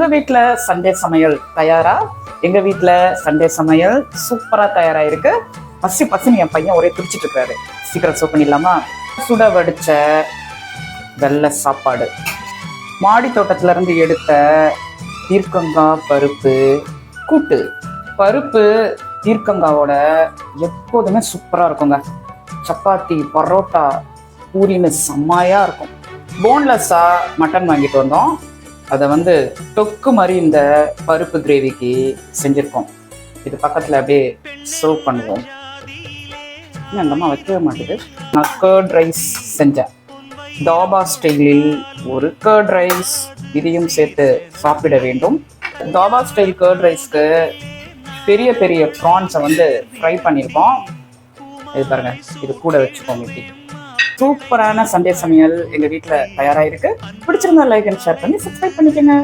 உங்க வீட்டில் சண்டே சமையல் தயாரா? எங்க வீட்டில் சண்டே சமையல் சூப்பரா தயாரா இருக்கு பசி பசின்னு என் பையன் ஒரே துடிச்சிட்டு இருக்காரு சீக்கிரம் சோ பண்ணிடலாமா? சுட வடிச்ச வெள்ளை சாப்பாடு. மாடி தோட்டத்துல இருந்து எடுத்த தீர்க்கங்காய் பருப்பு கூட்டு. பருப்பு தீர்க்கங்காவோட எப்போதுமே சூப்பரா இருக்குங்க. சப்பாத்தி பரோட்டா பூரின்னு செம்மையா இருக்கும். போன்லெஸ்ஸா மட்டன் வாங்கிட்டு வந்தோம். அதை வந்து தொக்கு மாதிரி இந்த பருப்பு கிரேவிக்கு செஞ்சிருக்கோம். இது பக்கத்தில் அப்படியே சர்வ் பண்ணுவோம். இன்னும் அந்த அம்மா வைக்கவே மாட்டேது. நான் கர்ட் ரைஸ் செஞ்சேன். தாபா ஸ்டைலில் ஒரு கர்ட் ரைஸ் இதையும் சேர்த்து சாப்பிட வேண்டும். தாபா ஸ்டைல் கர்ட் ரைஸ்க்கு பெரிய பெரிய ப்ரான்ஸை வந்து ஃப்ரை பண்ணியிருக்கோம். இது பாருங்க இது கூட வச்சுக்கோங்க இப்படி. சூப்பரான சண்டே சமையல் எங்க வீட்டில் தயாராகிருக்கு பிடிச்சிருந்தா லைக் அண்ட் ஷேர் பண்ணி சப்ஸ்கிரைப் பண்ணிக்கோங்க.